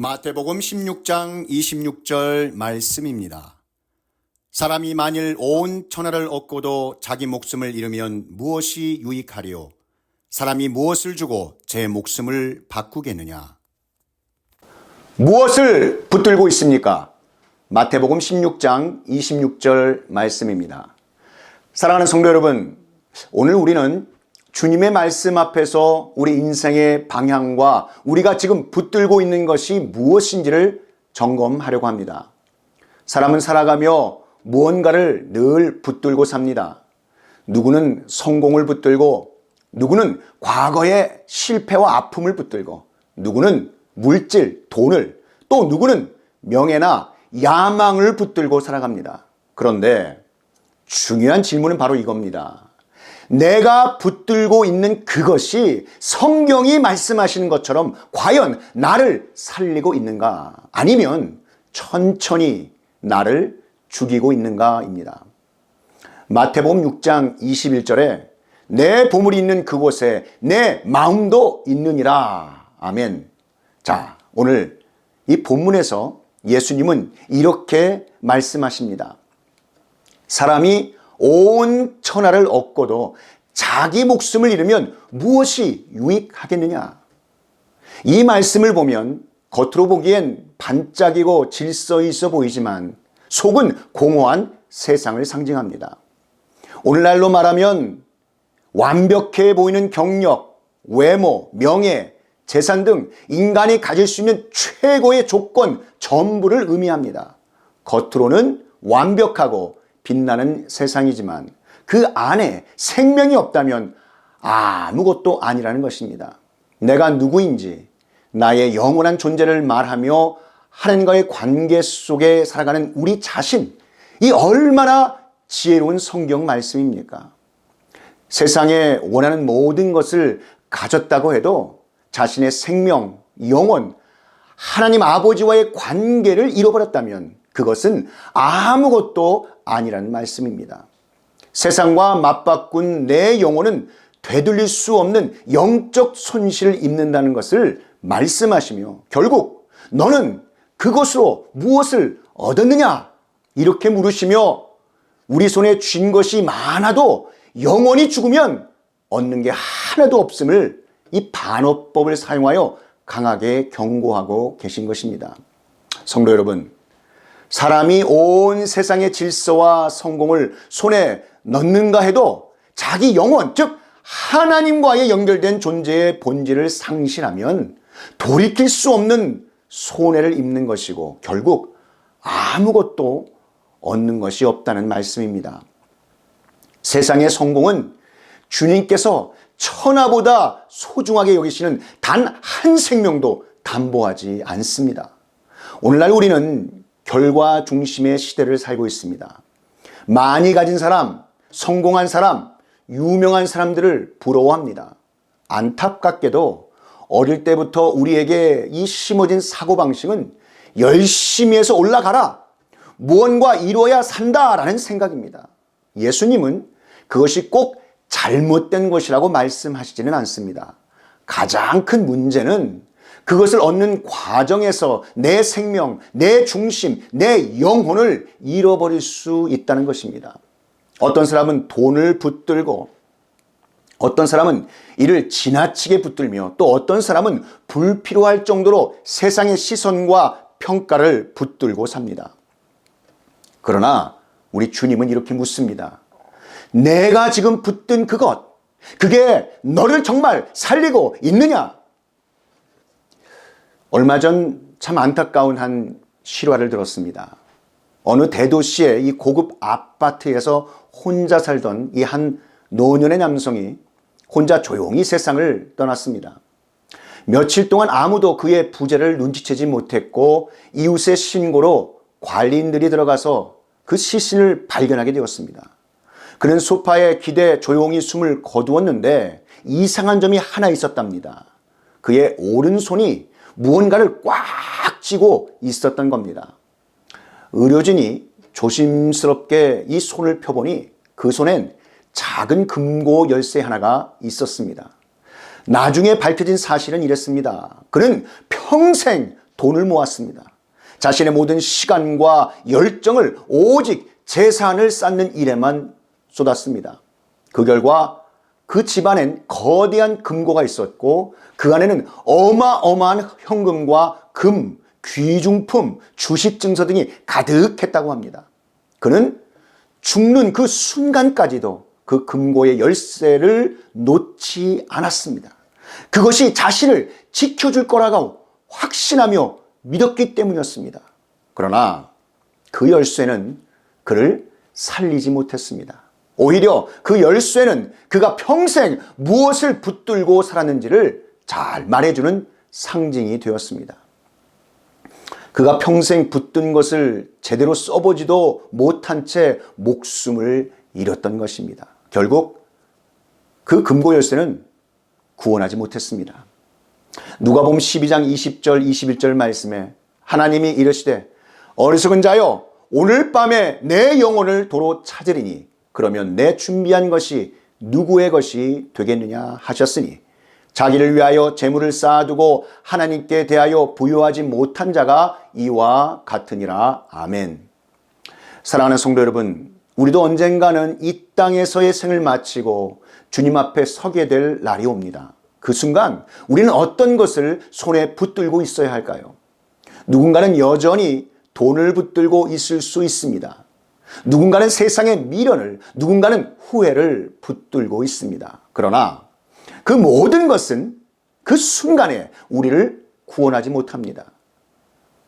마태복음 16장 26절 말씀입니다. 사람이 만일 온 천하를 얻고도 자기 목숨을 잃으면 무엇이 유익하리요? 사람이 무엇을 주고 제 목숨을 바꾸겠느냐? 무엇을 붙들고 있습니까? 마태복음 16장 26절 말씀입니다. 사랑하는 성도 여러분, 오늘 우리는 주님의 말씀 앞에서 우리 인생의 방향과 우리가 지금 붙들고 있는 것이 무엇인지를 점검하려고 합니다. 사람은 살아가며 무언가를 늘 붙들고 삽니다. 누구는 성공을 붙들고, 누구는 과거의 실패와 아픔을 붙들고, 누구는 물질, 돈을, 또 누구는 명예나 야망을 붙들고 살아갑니다. 그런데 중요한 질문은 바로 이겁니다. 내가 붙들고 있는 그것이 성경이 말씀하시는 것처럼 과연 나를 살리고 있는가? 아니면 천천히 나를 죽이고 있는가입니다. 마태복음 6장 21절에 내 보물이 있는 그곳에 내 마음도 있느니라. 아멘. 자, 오늘 이 본문에서 예수님은 이렇게 말씀하십니다. 사람이 온 천하를 얻고도 자기 목숨을 잃으면 무엇이 유익하겠느냐? 이 말씀을 보면 겉으로 보기엔 반짝이고 질서 있어 보이지만 속은 공허한 세상을 상징합니다. 오늘날로 말하면 완벽해 보이는 경력, 외모, 명예, 재산 등 인간이 가질 수 있는 최고의 조건 전부를 의미합니다. 겉으로는 완벽하고 빛나는 세상이지만 그 안에 생명이 없다면 아무것도 아니라는 것입니다. 내가 누구인지 나의 영원한 존재를 말하며 하나님과의 관계 속에 살아가는 우리 자신, 이 얼마나 지혜로운 성경 말씀입니까? 세상에 원하는 모든 것을 가졌다고 해도 자신의 생명, 영혼, 하나님 아버지와의 관계를 잃어버렸다면 그것은 아무것도 아니라는 말씀입니다. 세상과 맞바꾼 내 영혼은 되돌릴 수 없는 영적 손실을 입는다는 것을 말씀하시며 결국 너는 그것으로 무엇을 얻었느냐? 이렇게 물으시며 우리 손에 쥔 것이 많아도 영원히 죽으면 얻는 게 하나도 없음을 이 반어법을 사용하여 강하게 경고하고 계신 것입니다. 성도 여러분, 사람이 온 세상의 질서와 성공을 손에 넣는가 해도 자기 영혼, 즉 하나님과의 연결된 존재의 본질을 상실하면 돌이킬 수 없는 손해를 입는 것이고 결국 아무것도 얻는 것이 없다는 말씀입니다. 세상의 성공은 주님께서 천하보다 소중하게 여기시는 단 한 생명도 담보하지 않습니다. 오늘날 우리는 결과 중심의 시대를 살고 있습니다. 많이 가진 사람, 성공한 사람, 유명한 사람들을 부러워합니다. 안타깝게도 어릴 때부터 우리에게 이 심어진 사고방식은 열심히 해서 올라가라. 무언가 이루어야 산다 라는 생각입니다. 예수님은 그것이 꼭 잘못된 것이라고 말씀하시지는 않습니다. 가장 큰 문제는 그것을 얻는 과정에서 내 생명, 내 중심, 내 영혼을 잃어버릴 수 있다는 것입니다. 어떤 사람은 돈을 붙들고 어떤 사람은 이를 지나치게 붙들며 또 어떤 사람은 불필요할 정도로 세상의 시선과 평가를 붙들고 삽니다. 그러나 우리 주님은 이렇게 묻습니다. 내가 지금 붙든 그것, 그게 너를 정말 살리고 있느냐? 얼마 전 참 안타까운 한 실화를 들었습니다. 어느 대도시의 이 고급 아파트에서 혼자 살던 이 한 노년의 남성이 혼자 조용히 세상을 떠났습니다. 며칠 동안 아무도 그의 부재를 눈치채지 못했고 이웃의 신고로 관리인들이 들어가서 그 시신을 발견하게 되었습니다. 그는 소파에 기대 조용히 숨을 거두었는데 이상한 점이 하나 있었답니다. 그의 오른손이 무언가를 꽉 쥐고 있었던 겁니다. 의료진이 조심스럽게 이 손을 펴보니 그 손엔 작은 금고 열쇠 하나가 있었습니다. 나중에 밝혀진 사실은 이랬습니다. 그는 평생 돈을 모았습니다. 자신의 모든 시간과 열정을 오직 재산을 쌓는 일에만 쏟았습니다. 그 결과 그 집안엔 거대한 금고가 있었고 그 안에는 어마어마한 현금과 금, 귀중품, 주식 증서 등이 가득했다고 합니다. 그는 죽는 그 순간까지도 그 금고의 열쇠를 놓지 않았습니다. 그것이 자신을 지켜줄 거라고 확신하며 믿었기 때문이었습니다. 그러나 그 열쇠는 그를 살리지 못했습니다. 오히려 그 열쇠는 그가 평생 무엇을 붙들고 살았는지를 잘 말해주는 상징이 되었습니다. 그가 평생 붙든 것을 제대로 써보지도 못한 채 목숨을 잃었던 것입니다. 결국 그 금고 열쇠는 구원하지 못했습니다. 누가복음 12장 20절 21절 말씀에 하나님이 이르시되 어리석은 자여 오늘 밤에 내 영혼을 도로 찾으리니 그러면 내 준비한 것이 누구의 것이 되겠느냐 하셨으니 자기를 위하여 재물을 쌓아두고 하나님께 대하여 부여하지 못한 자가 이와 같으니라 아멘. 사랑하는 성도 여러분, 우리도 언젠가는 이 땅에서의 생을 마치고 주님 앞에 서게 될 날이 옵니다. 그 순간 우리는 어떤 것을 손에 붙들고 있어야 할까요? 누군가는 여전히 돈을 붙들고 있을 수 있습니다. 누군가는 세상의 미련을, 누군가는 후회를 붙들고 있습니다. 그러나 그 모든 것은 그 순간에 우리를 구원하지 못합니다.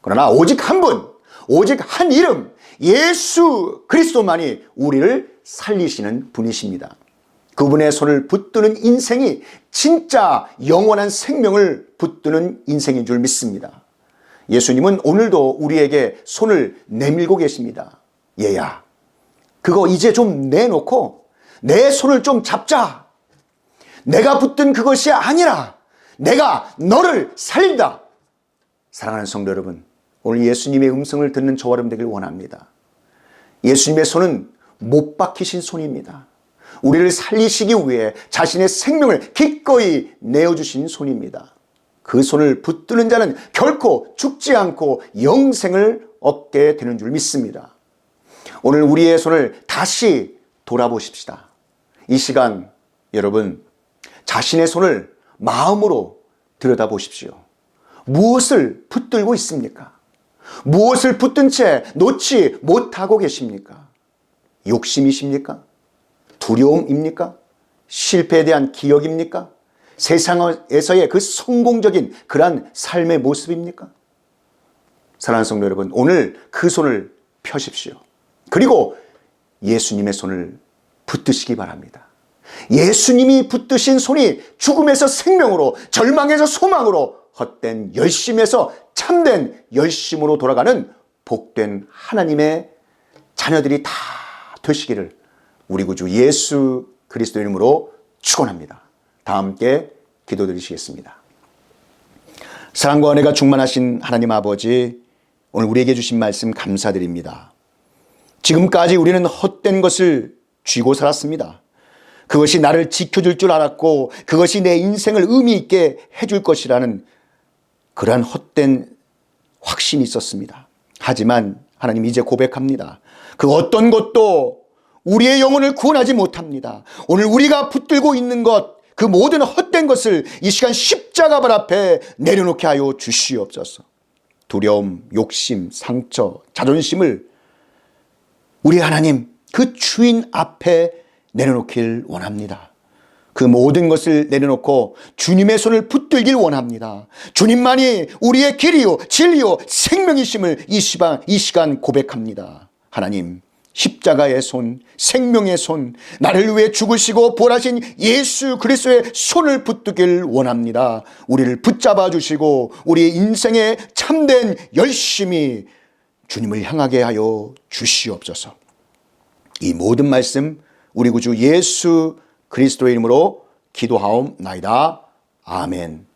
그러나 오직 한 분, 오직 한 이름, 예수 그리스도만이 우리를 살리시는 분이십니다. 그분의 손을 붙드는 인생이 진짜 영원한 생명을 붙드는 인생인 줄 믿습니다. 예수님은 오늘도 우리에게 손을 내밀고 계십니다. 얘야, 그거 이제 좀 내놓고 내 손을 좀 잡자. 내가 붙든 그것이 아니라 내가 너를 살린다. 사랑하는 성도 여러분, 오늘 예수님의 음성을 듣는 저와 여러분 되길 원합니다. 예수님의 손은 못 박히신 손입니다. 우리를 살리시기 위해 자신의 생명을 기꺼이 내어주신 손입니다. 그 손을 붙드는 자는 결코 죽지 않고 영생을 얻게 되는 줄 믿습니다. 오늘 우리의 손을 다시 돌아보십시다. 이 시간 여러분 자신의 손을 마음으로 들여다보십시오. 무엇을 붙들고 있습니까? 무엇을 붙든 채 놓지 못하고 계십니까? 욕심이십니까? 두려움입니까? 실패에 대한 기억입니까? 세상에서의 그 성공적인 그러한 삶의 모습입니까? 사랑하는 성도 여러분, 오늘 그 손을 펴십시오. 그리고 예수님의 손을 붙드시기 바랍니다. 예수님이 붙드신 손이 죽음에서 생명으로, 절망에서 소망으로, 헛된 열심에서 참된 열심으로 돌아가는 복된 하나님의 자녀들이 다 되시기를 우리 구주 예수 그리스도 이름으로 축원합니다. 다 함께 기도드리시겠습니다. 사랑과 은혜가 충만하신 하나님 아버지 오늘 우리에게 주신 말씀 감사드립니다. 지금까지 우리는 헛된 것을 쥐고 살았습니다. 그것이 나를 지켜줄 줄 알았고 그것이 내 인생을 의미 있게 해줄 것이라는 그러한 헛된 확신이 있었습니다. 하지만 하나님 이제 고백합니다. 그 어떤 것도 우리의 영혼을 구원하지 못합니다. 오늘 우리가 붙들고 있는 것, 그 모든 헛된 것을 이 시간 십자가 발 앞에 내려놓게 하여 주시옵소서. 두려움, 욕심, 상처, 자존심을 우리 하나님 그 주인 앞에 내려놓길 원합니다. 그 모든 것을 내려놓고 주님의 손을 붙들길 원합니다. 주님만이 우리의 길이요, 진리요, 생명이심을 이 시간, 이 시간 고백합니다. 하나님, 십자가의 손, 생명의 손, 나를 위해 죽으시고 보라신 예수 그리스도의 손을 붙들길 원합니다. 우리를 붙잡아 주시고 우리의 인생에 참된 열심이 주님을 향하게 하여 주시옵소서. 이 모든 말씀 우리 구주 예수 그리스도의 이름으로 기도하옵나이다. 아멘.